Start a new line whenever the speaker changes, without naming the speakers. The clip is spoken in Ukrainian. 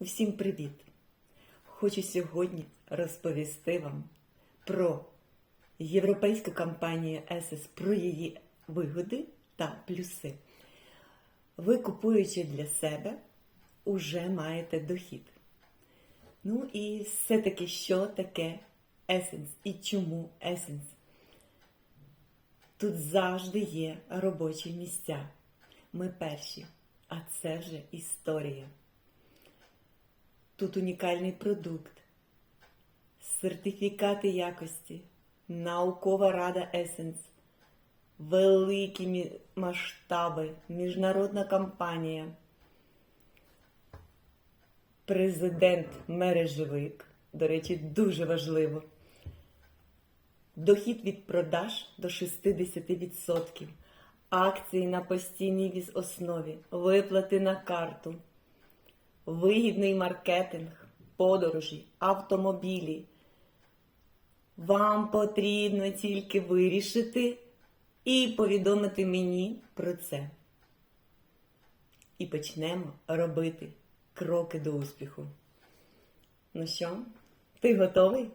Усім привіт! Хочу сьогодні розповісти вам про європейську компанію Есес, про її вигоди та плюси. Ви, купуючи для себе, уже маєте дохід. Ну і все-таки, що таке Есенс і чому Есенс? Тут завжди є робочі місця. Ми перші, а це вже історія. Тут унікальний продукт, сертифікати якості, наукова рада Есенс, великі масштаби, міжнародна компанія, президент мережевик, до речі, дуже важливо. Дохід від продаж до 60%, акції на постійній основі, виплати на карту, вигідний маркетинг, подорожі, автомобілі. Вам потрібно тільки вирішити і повідомити мені про це. І почнемо робити кроки до успіху. Ну що, ти готовий?